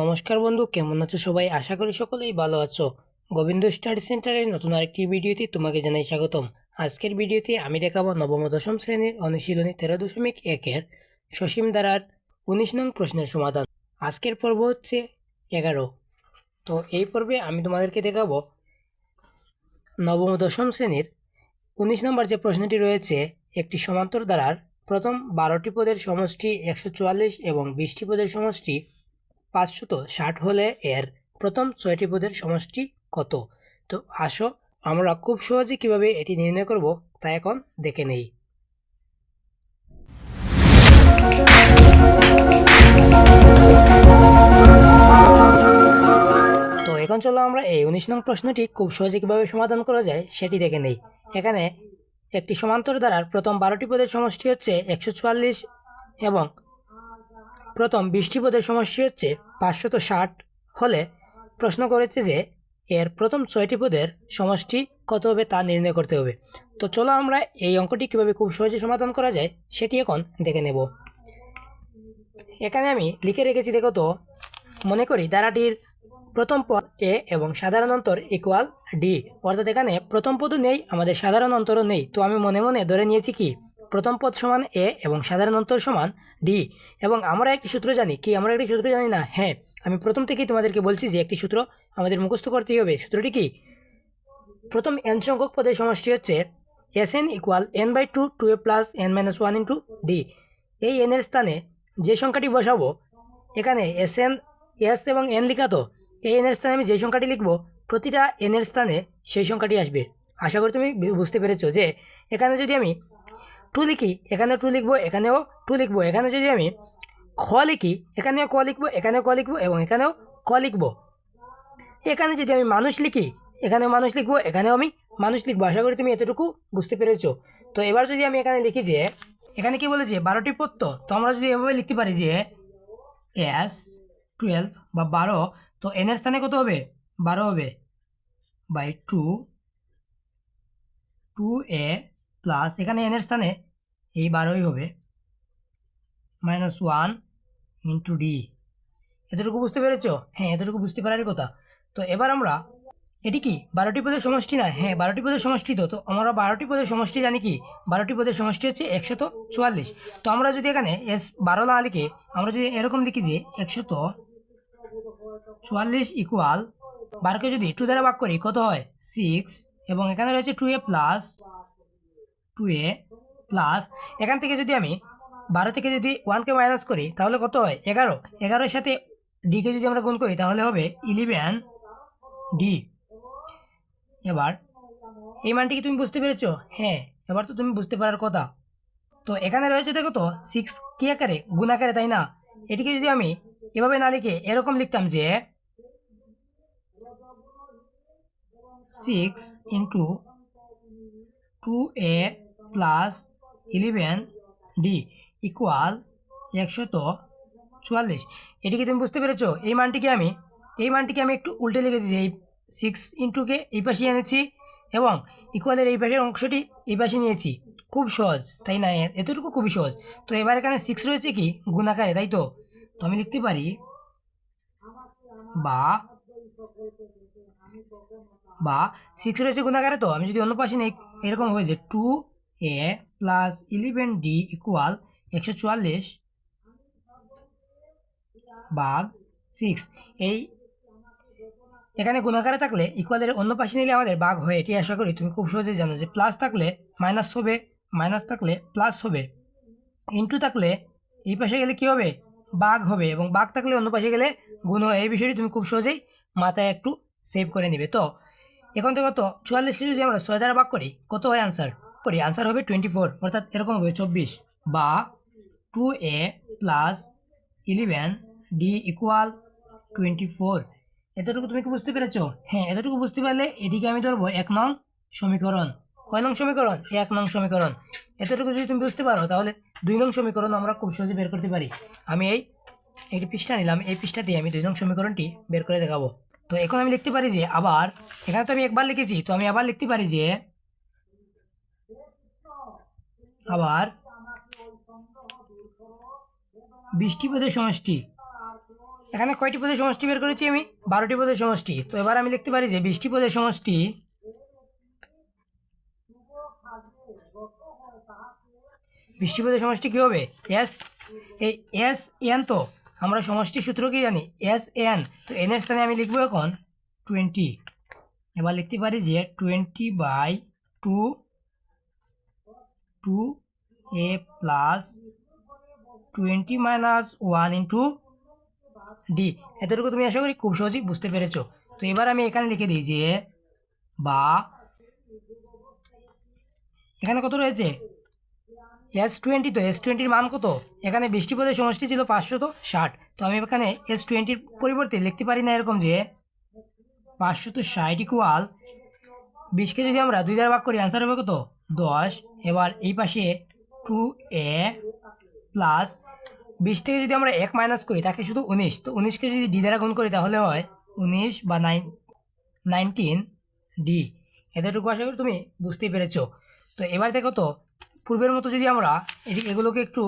নমস্কার বন্ধু, কেমন আছো সবাই? আশা করি সকলেই ভালো আছো। গোবিন্দ স্টাডি সেন্টারের নতুন আরেকটি ভিডিওতে তোমাকে জানাই স্বাগতম। আজকের ভিডিওতে আমি দেখাবো নবম দশম শ্রেণির অনুশীলনী তেরো দশমিক একের সসীম দ্বারার উনিশ নং প্রশ্নের সমাধান। আজকের পর্ব হচ্ছে এগারো। তো এই পর্বে আমি তোমাদেরকে দেখাবো নবম দশম শ্রেণির উনিশ নম্বর যে প্রশ্নটি রয়েছে, একটি সমান্তর দ্বারার প্রথম বারোটি পদের সমষ্টি একশো চুয়াল্লিশ এবং বিশটি পদের সমষ্টি পাঁচশত ষাট হলে এর প্রথম ছয়টি পদের সমষ্টি কত? তো আসো, আমরা খুব সহজে কীভাবে এটি নির্ণয় করব তা এখন দেখে নেই। তো এখন চলো আমরা এই উনিশ নং প্রশ্নটি খুব সহজে কীভাবে সমাধান করা যায় সেটি দেখে নেই। এখানে একটি সমান্তর দ্বারার প্রথম বারোটি পদের সমষ্টি হচ্ছে একশো চুয়াল্লিশ এবং প্রথম বিশটি পদের সমষ্টি হচ্ছে পাঁচশত ষাট। হলে প্রশ্ন করেছে যে, এর প্রথম ছয়টি পদের সমষ্টি কত হবে তা নির্ণয় করতে হবে। তো চলো আমরা এই অঙ্কটি কীভাবে খুব সহজে সমাধান করা যায় সেটি এখন দেখে নেব। এখানে আমি লিখে রেখেছি, দেখো তো, মনে করি ধারাটির প্রথম পদ এ এবং সাধারণ অন্তর ইকুয়াল ডি অর্থাৎ এখানে প্রথম পদও নেই, আমাদের সাধারণ অন্তরও নেই। তো আমি মনে মনে ধরে নিয়েছি কি প্রথম পদ সমান এ এবং সাধারণ অন্তর সমান ডি। এবং আমরা একটি সূত্র জানি। কি, আমরা একটি সূত্র জানি? না। হ্যাঁ আমি প্রথম থেকেই তোমাদেরকে বলছি যে একটি সূত্র আমাদের মুখস্থ করতেই হবে। সূত্রটি কি? প্রথম এন সংখ্যক পদের সমষ্টি হচ্ছে S N equal N by two two A plus N minus one into D এই এনের স্থানে যে সংখ্যাটি বসাবো, এখানে এস এন এস এবং এন লিখা তো, এই এনের স্থানে আমি যে সংখ্যাটি লিখব, প্রতিটা এনের স্থানে সেই সংখ্যাটি আসবে। আশা করি তুমি বুঝতে পেরেছ যে এখানে যদি আমি টু লিখি এখানেও টু লিখব, এখানেও টু লিখব, এখানে যদি আমি খ লিখি, এখানেও ক লিখব, এখানেও ক লিখব এবং এখানেও ক লিখব। এখানে যদি আমি মানুষ লিখি, এখানেও মানুষ লিখব, এখানেও আমি মানুষ লিখব। আশা করি তুমি এতটুকু বুঝতে পেরেছ। তো এবার যদি আমি এখানে লিখি যে, এখানে কি বলেছে? বারোটি পত্র তো আমরা যদি এভাবে লিখতে পারি যে এস টুয়েলভ বা বারো, তো এনের স্থানে কত হবে? বারো হবে। By two two A plus এখানে এনের স্থানে এই বারোই হবে। মাইনাস ওয়ান ইন্টু ডি এতটুকু বুঝতে পেরেছ? হ্যাঁ এতটুকু বুঝতে পারার কথা। তো এবার আমরা, এটি কি? বারোটি পদের সমষ্টি না? হ্যাঁ বারোটি পদের সমষ্টি তো। তো আমরা বারোটি পদের সমষ্টি জানি কি? বারোটি পদের সমষ্টি হচ্ছে একশত চুয়াল্লিশ। তো আমরা যদি এখানে এস বারো না লিখে, আমরা যদি এরকম লিখি যে একশত চুয়াল্লিশ ইকুয়াল বারোকে যদি টু দ্বারা ভাগ করি, কত হয়? সিক্স এবং এখানে রয়েছে two A plus two A plus এখান থেকে যদি আমি বারো থেকে যদি ওয়ানকে মাইনাস করি, তাহলে কত হয়? এগারো। এগারোর সাথে ডিকে যদি আমরা গুণ করি, তাহলে হবে ইলেভেন ডি এবার, এই মানটি কি তুমি বুঝতে পেরেছ? হ্যাঁ এবার তো তুমি বুঝতে পারার কথা। তো এখানে রয়েছে দেখো তো সিক্স কি আকারে, গুণ আকারে, তাই না? এটিকে যদি আমি এভাবে না লিখে এরকম লিখতাম যে six into two A plus eleven D equal একশত চুয়াল্লিশ। এটিকে তুমি বুঝতে পেরেছ? এই মানটিকে আমি, এই মানটিকে আমি একটু উল্টে লিখেছি এই সিক্স ইন্টুকে এই পাশে এনেছি এবং ইকুয়ালের এই পাশের অংশটি এই পাশে নিয়েছি। খুব সহজ, তাই না? এতটুকু খুবই সহজ। তো এবার এখানে সিক্স রয়েছে কি? গুণাকারে, তাই তো? তো আমি লিখতে পারি বা বা সিক্স রয়েছে গুণাকারে তো? আমি যদি অন্য পাশে নেই, এরকম যে two A plus eleven D equal একশো চুয়াল্লিশ বাঘ সিক্স এই এখানে গুণাকারে থাকলে ইকুয়ালের অন্য পাশে নিলে আমাদের বাঘ হয় এটি আশা করি তুমি খুব সহজেই জানো যে প্লাস থাকলে মাইনাস হবে মাইনাস থাকলে প্লাস হবে। ইন্টু থাকলে এই পাশে গেলে কী হবে? বাঘ হবে এবং বাঘ থাকলে অন্য পাশে গেলে গুণ হয়। এই বিষয়টি তুমি খুব সহজেই মাথায় একটু সেভ করে নেবে। তো এখন থেকে কত চুয়াল্লিশকে যদি আমরা ছয় দ্বারা ভাগ করি, কত হয় আনসার করি আনসার হবে টোয়েন্টি ফোর অর্থাৎ এরকম হবে চব্বিশ বা two A plus eleven D equal twenty four এতটুকু তুমি কি বুঝতে পেরেছ? হ্যাঁ এতটুকু বুঝতে পারলে এটিকে আমি ধরবো এক নং সমীকরণ। কয় নং সমীকরণ? এক নং সমীকরণ। এতটুকু যদি তুমি বুঝতে পারো, তাহলে দুই নং সমীকরণ আমরা খুব সহজে বের করতে পারি। আমি এই একটি পৃষ্ঠা নিলাম, এই পৃষ্ঠা দিয়ে আমি দুই নং সমীকরণটি বের করে দেখাবো। তো এখন আমি লিখতে পারি যে, আবার, এখানে তো আমি একবার লিখেছি, তো আমি আবার লিখতে পারি যে আবার বৃষ্টি পদের সমষ্টি। এখানে কয়টি পদের সমষ্টি বের করেছি আমি? বারোটি পদের সমষ্টি। তো এবার আমি লিখতে পারি যে বিশটি পদের সমষ্টি বৃষ্টি পদের সমষ্টি কী হবে? এস এই এস এন তো আমরা সমষ্টি সূত্র কি জানি? এস এন তো এনের স্থানে আমি লিখব এখন টোয়েন্টি এবার লিখতে পারি যে twenty by two two A plus twenty minus one into D এতটুকু তুমি আশা করি খুব সহজেই বুঝতে পেরেছ। তো এবার আমি এখানে লিখে দিই যে বা এখানে কত রয়েছে? এস টোয়েন্টি তো এস টোয়েন্টির মান কত? এখানে বৃষ্টি পদের সমষ্টি ছিল পাঁচশত ষাট। তো আমি এখানে এস টোয়েন্টির পরিবর্তে লিখতে পারি না এরকম যে পাঁচশত ষাট ইকুয়াল বিশকে যদি আমরা দুই দ্বারা ভাগ করি অ্যান্সার হবে কত? দশ। এবার এই পাশে টু এ প্লাস বিশ থেকে যদি আমরা এক মাইনাস করি, তাকে শুধু উনিশ। তো উনিশকে যদি ডি দ্বারা গুণ করি, তাহলে হয় উনিশ বা নাইন নাইনটিন ডি এতটুকু আশা করি তুমি বুঝতেই পেরেছ। তো এবার দেখো তো, পূর্বের মতো যদি আমরা এগুলোকে একটু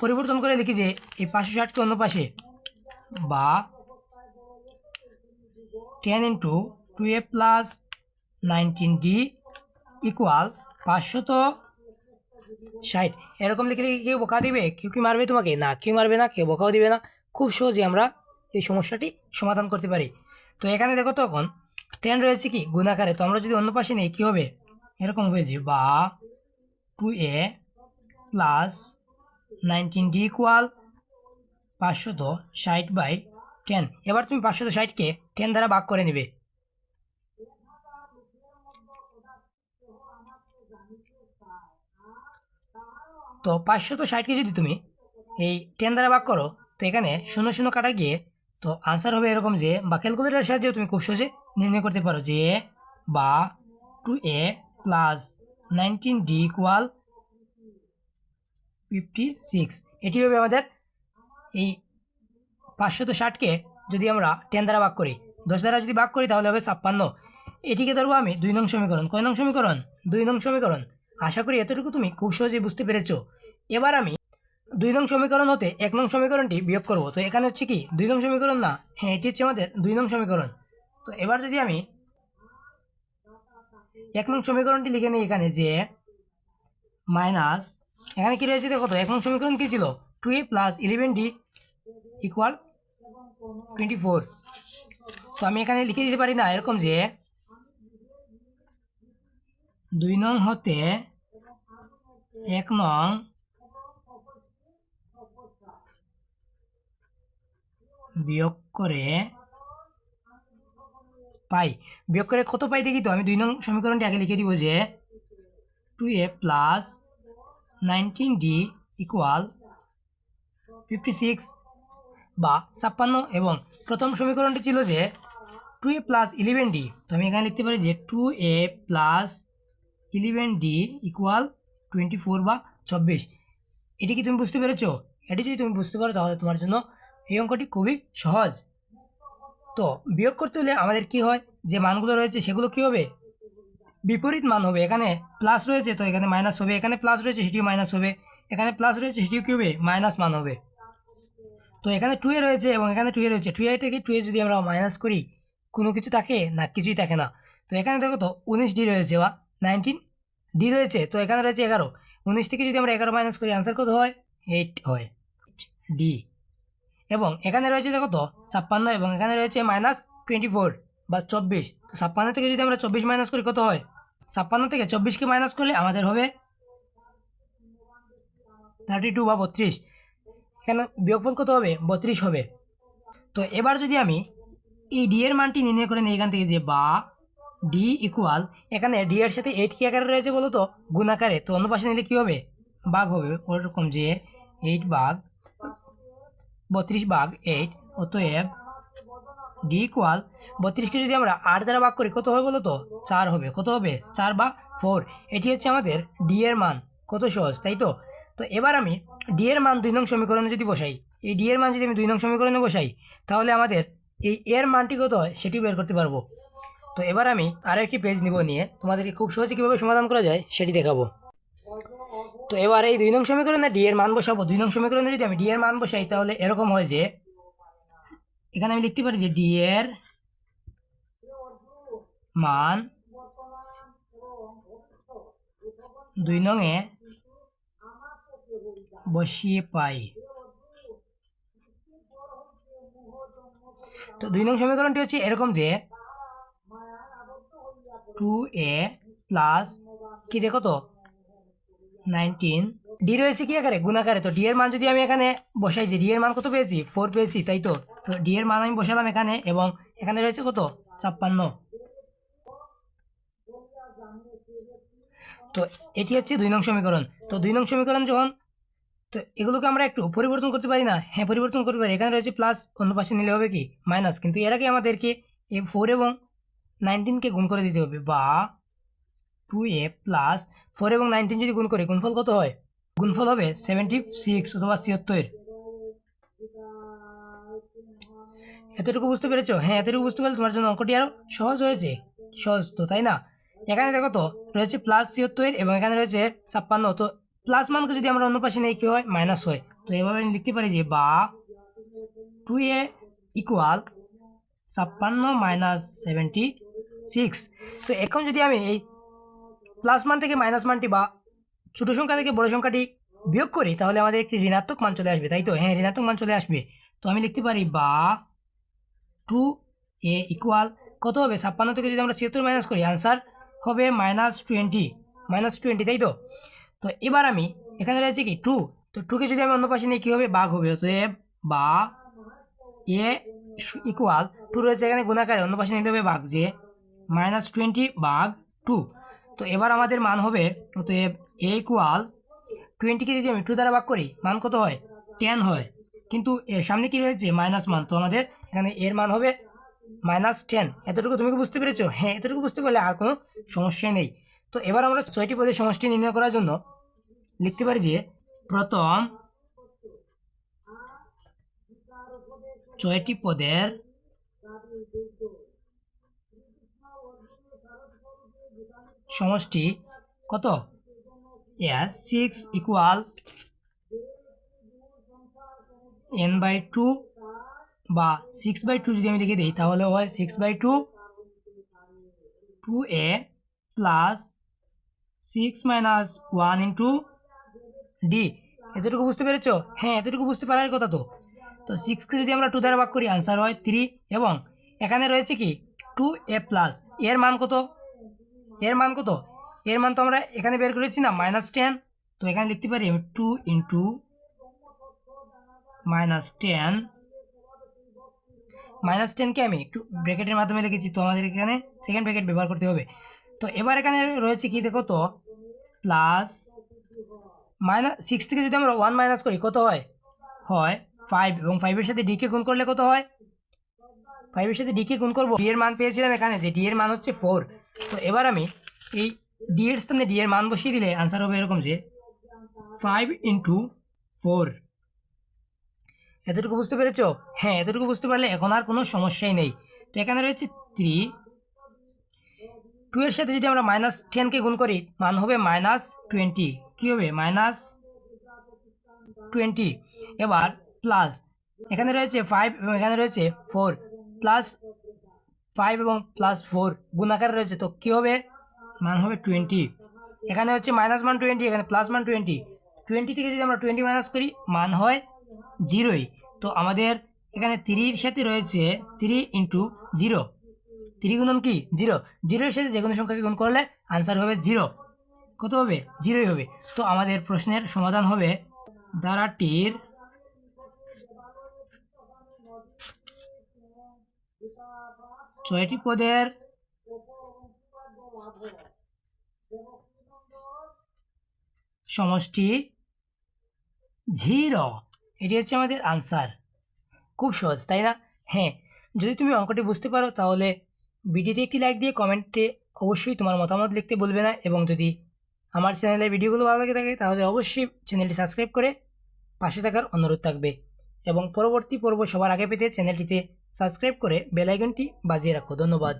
পরিবর্তন করে লিখি যে, এই পাঁচশো ষাটকে অন্য পাশে বা ten into two A plus nineteen D equal পাঁচশত ষাট এরকম লিখে লিখে কেউ বোকা দিবে? কেউ কি মারবে তোমাকে? না, কেউ মারবে না, কেউ বোকাও দিবে না। খুব সহজে আমরা এই সমস্যাটি সমাধান করতে পারি। তো এখানে দেখো তখন টেন রয়েছে কি? গুণাকারে। তো আমরা যদি অন্য পাশে নেই, কী হবে? এরকম হবে যে বা two A plus nineteen D equal পাঁচশত ষাট বাই টেন এবার তুমি পাঁচশত ষাটকে টেন দ্বারা ভাগ করে নেবে। তো পাঁচশত ষাটকে যদি তুমি এই টেন দ্বারা ভাগ করো, তো এখানে শূন্য শূন্য কাটা গিয়ে, তো আনসার হবে এরকম যে, বা ক্যালকুলেটারের সাহায্যে তুমি খুব সহজে নির্ণয় করতে পারো যে, বা two A plus nineteen D equal fifty six এটি হবে আমাদের এই পাঁচশত ষাটকে যদি আমরা টেন দ্বারা ভাগ করি, দশ দ্বারা যদি ভাগ করি তাহলে হবে ছাপ্পান্ন। এটিকে ধরবো আমি দুই নং সমীকরণ। কয় নং সমীকরণ? দুই নং সমীকরণ। আশা করি এতটুকু তুমি খুব সহজেই বুঝতে পেরেছ। এবার আমি দুই নং সমীকরণ হতে এক নং সমীকরণটি বিয়োগ করব। তো এখানে হচ্ছে কি, দুই নং সমীকরণ না হ্যাঁ এটি হচ্ছে আমাদের দুই নং সমীকরণ। তো এবার যদি আমি এক নং সমীকরণটি লিখে নিই এখানে যে মাইনাস, এখানে কি রয়েছে দেখো তো, এক নং সমীকরণ কী ছিল? Two A plus eleven D equal twenty four. তো আমি এখানে লিখে দিতে পারি না এরকম যে দুই নং হতে এক নং বিয়োগ করে পাই। বিয়োগ করে কত পাই দেখি তো? আমি দুই নং সমীকরণটি আগে লিখে দিব যে two A plus nineteen D equal fifty six বা ছাপ্পান্ন এবং প্রথম সমীকরণটি ছিল যে two A plus eleven D তো আমি এখানে লিখতে পারি যে two A plus eleven D equal twenty four বা চব্বিশ। এটি কি তুমি বুঝতে পেরেছ? এটি যদি তুমি বুঝতে পারো, তাহলে তোমার জন্য এই অঙ্কটি খুবই সহজ। তো বিয়োগ করতে হলে আমাদের কি হয়? যে মানগুলো রয়েছে, সেগুলো কি হবে? বিপরীত মান হবে। এখানে প্লাস রয়েছে, তো এখানে মাইনাস হবে। এখানে প্লাস রয়েছে, সেটিও মাইনাস হবে। এখানে প্লাস রয়েছে, সেটিও কী হবে? মাইনাস মান হবে। তো এখানে টু এ রয়েছে এবং এখানে টু এ রয়েছে। টু এ থেকে টু এ যদি আমরা মাইনাস করি, কোনো কিছু থাকে? না, কিছুই থাকে না। তো এখানে দেখো তো, উনিশ ডি রয়েছে বা নাইনটিন? ডি রয়েছে, তো এখানে রয়েছে এগারো। উনিশ থেকে যদি আমরা এগারো মাইনাস করি আনসার কত হয়? এইট হয়। ডি এবং এখানে রয়েছে দেখো তো ছাপ্পান্ন এবং এখানে রয়েছে মাইনাস টোয়েন্টি ফোর বা চব্বিশ। তো ছাপ্পান্ন থেকে যদি আমরা চব্বিশ মাইনাস করি, কত হয়? ছাপ্পান্ন থেকে চব্বিশকে মাইনাস করলে আমাদের হবে থার্টি টু বা বত্রিশ। এখানে বিয়োগফল কত হবে? বত্রিশ হবে। তো এবার যদি আমি এই ডি এর মানটি নির্ণয় করে নিই এখান থেকে যে বা ডি ইকুয়াল এখানে ডি এর সাথে এইট কি আকারে রয়েছে বলো তো গুণ আকারে। তো অন্য পাশে নিলে কী হবে? বাঘ হবে। ওরকম যে এইট বাঘ, বত্রিশ বাঘ এইট অতএব ডি ইকুয়াল বত্রিশকে যদি আমরা আট দ্বারা ভাগ করি, কত হবে বলো তো চার হবে। কত হবে? চার বা ফোর এটি হচ্ছে আমাদের ডি এর মান। কত সহজ, তাই তো? তো এবার আমি ডি এর মান দুই নং সমীকরণে যদি বসাই, এই ডি এর মান যদি আমি দুই নং সমীকরণে বসাই, তাহলে আমাদের এই এর মানটি কত হয়? সেটিও বের করতে পারব। তো এবার আমি আর একটি পেজ নিব নিয়ে। তোমাদেরকে খুব সহজে কীভাবে সমাধান করা যায় সেটি দেখাবো। তো এবার এই দুই নং সমীকরণে ডি এর মান বসাবো। দুই নং সমীকরণে যদি আমি ডি এর মান বসাই, তাহলে এরকম হয় যে, এখানে আমি লিখতে পারি যে ডি এর মান দুই নংয়ে বসিয়ে পাই। তো দুই নং সমীকরণটি হচ্ছে এরকম যে টু এ প্লাস কি দেখো তো? নাইনটিন ডি রয়েছে কি আকারে? গুণাকারে। তো ডি এর মান যদি আমি এখানে বসাই যে ডি এর মান কত পেয়েছি? ফোর পেয়েছি, তাই তো? তো ডি এর মান আমি বসালাম এখানে এবং এখানে রয়েছে কত? ছাপ্পান্ন। তো এটি হচ্ছে দুই নং সমীকরণ। তো দুই নং সমীকরণ যখন তো এগুলোকে আমরা একটু পরিবর্তন করতে পারি না? হ্যাঁ পরিবর্তন করতে পারি। এখানে রয়েছে প্লাস অন্য পাশে নিলে হবে কি? মাইনাস কিন্তু এর আগে আমাদেরকে এ ফোর এবং নাইনটিনকে গুণ করে দিতে হবে বা টু এ প্লাস ফোর এবং নাইনটিন যদি গুণ করি, গুণফল কত হয়? গুণফল হবে সেভেন্টি সিক্স অথবা ছিয়াত্তর। এতটুকু বুঝতে পেরেছ? হ্যাঁ এতটুকু বুঝতে পারলে তোমার জন্য অঙ্কটি আরও সহজ হয়েছে। সহজ তো, তাই না? এখানে দেখো তো, রয়েছে প্লাস ছিয়াত্তর এবং এখানে রয়েছে ছাপ্পান্ন, তো প্লাস মানকে যদি আমরা অন্য পাশে নেই, কী হয়? মাইনাস হয়। তো এভাবে আমি লিখতে পারি যে বা টু এ ইকুয়াল ছাপ্পান্ন মাইনাস সেভেন্টি সিক্স তো এখন যদি আমি এই প্লাস মান থেকে মাইনাস মানটি বা ছোটো সংখ্যা থেকে বড় সংখ্যাটি বিয়োগ করি, তাহলে আমাদের একটি ঋণাত্মক মান চলে আসবে, তাই তো? হ্যাঁ ঋণাত্মক মান চলে আসবে। তো আমি লিখতে পারি বা টু এ ইকুয়াল কত হবে? ছাপ্পান্ন থেকে যদি আমরা ছিয়াত্তর মাইনাস করি আনসার হবে মাইনাস টোয়েন্টি মাইনাস টোয়েন্টি তাই তো? তো এবার আমি এখানে রয়েছে কি? টু তো টুকে যদি আমি অন্য পাশে নিই, কী হবে? বাঘ হবে। অতএব বা এ ইকুয়াল টু রয়েছে এখানে গুণাকারে, অন্য পাশে নিতে হবে বাঘ। যে মাইনাস টোয়েন্টি বাঘ টু। তো এবার আমাদের মান হবে অতএব এ ইকুয়াল টোয়েন্টিকে যদি আমি টু দ্বারা ভাগ করি, মান কত হয়? টেন হয়। কিন্তু এর সামনে কি রয়েছে? মাইনাস মান। তো আমাদের এখানে এর মান হবে মাইনাস টেন। এতটুকু তুমি কি বুঝতে পেরেছ? হ্যাঁ এতটুকু বুঝতে পারলে আর কোনো সমস্যাই নেই। তো এবার আমরা ছয়টি পদের সমষ্টি নির্ণয় করার জন্য লিখতে পারি যে প্রথম ছয়টি পদের সমষ্টি কত? S six equal N by two বা সিক্স বাই টু যদি আমি লিখে দিই, তাহলে হয় six by two two A plus six minus one into D এতটুকু বুঝতে পেরেছ? হ্যাঁ এতটুকু বুঝতে পারার কথা তো। তো সিক্সকে যদি আমরা টু দ্বারা ভাগ করি আনসার হয় থ্রি এবং এখানে রয়েছে কি? টু এ প্লাস এর মান কত? এর মান কত? এর মান তো আমরা এখানে বের করেছি না মাইনাস টেন তো এখানে লিখতে পারি two into minus ten minus টেনকে আমি একটু ব্র্যাকেটের মাধ্যমে লিখেছি, তো আমাদের এখানে সেকেন্ড ব্র্যাকেট ব্যবহার করতে হবে। তো এবার এখানে রয়েছে কি দেখো তো? প্লাস মাইনাস সিক্স থেকে যদি আমরা ওয়ান মাইনাস করি, কত হয়? হয় ফাইভ এবং ফাইভের সাথে ডিকে গুণ করলে কত হয়? ফাইভের সাথে ডিকে গুণ করব? ডি এর মান পেয়েছিলাম এখানে, যে ডি এর মান হচ্ছে ফোর তো এবার আমি এই ডি এর স্থানে ডি এর মান বসিয়ে দিলে আনসার হবে এরকম যে ফাইভ ইন্টু ফোর এতটুকু বুঝতে পেরেছ? হ্যাঁ এতটুকু বুঝতে পারলে এখন আর কোনো সমস্যাই নেই। তো এখানে রয়েছে থ্রি টু এর সাথে যদি আমরা মাইনাস টেনকে গুণ করি, মান হবে মাইনাস টোয়েন্টি কী হবে? মাইনাস টোয়েন্টি এবার প্লাস এখানে রয়েছে ফাইভ এবং এখানে রয়েছে ফোর প্লাস ফাইভ এবং প্লাস ফোর গুণ আকারে রয়েছে, তো কী হবে? মান হবে টোয়েন্টি এখানে হচ্ছে মাইনাস মান টোয়েন্টি এখানে প্লাস মান টোয়েন্টি টোয়েন্টি থেকে যদি আমরা টোয়েন্টি মাইনাস করি, মান হয় জিরোই তো আমাদের এখানে থ্রির সাথে রয়েছে থ্রি ইন্টু জিরো থ্রি গুণন কি? জিরো জিরোর সাথে যে কোনো সংখ্যাকে গুণ করলে আনসার হবে জিরো কত হবে? জিরোই হবে। তো আমাদের প্রশ্নের সমাধান হবে ধারাটির ছয়টি পদের সমষ্টি জিরো। এটি হচ্ছে আমাদের আনসার খুব সহজ, তাই না? হ্যাঁ যদি তুমি অঙ্কটি বুঝতে পারো, তাহলে ভিডিওতে একটি লাইক দিয়ে কমেন্টে অবশ্যই তোমার মতামত লিখতে বলবে না এবং যদি আমার চ্যানেলে ভিডিওগুলো ভালো লাগে থাকে, তাহলে অবশ্যই চ্যানেলটি সাবস্ক্রাইব করে পাশে থাকার অনুরোধ থাকবে। এবং পরবর্তী পর্ব সবার আগে পেতে চ্যানেলটিতে সাবস্ক্রাইব করে বেলাইকনটি বাজিয়ে রাখো। ধন্যবাদ।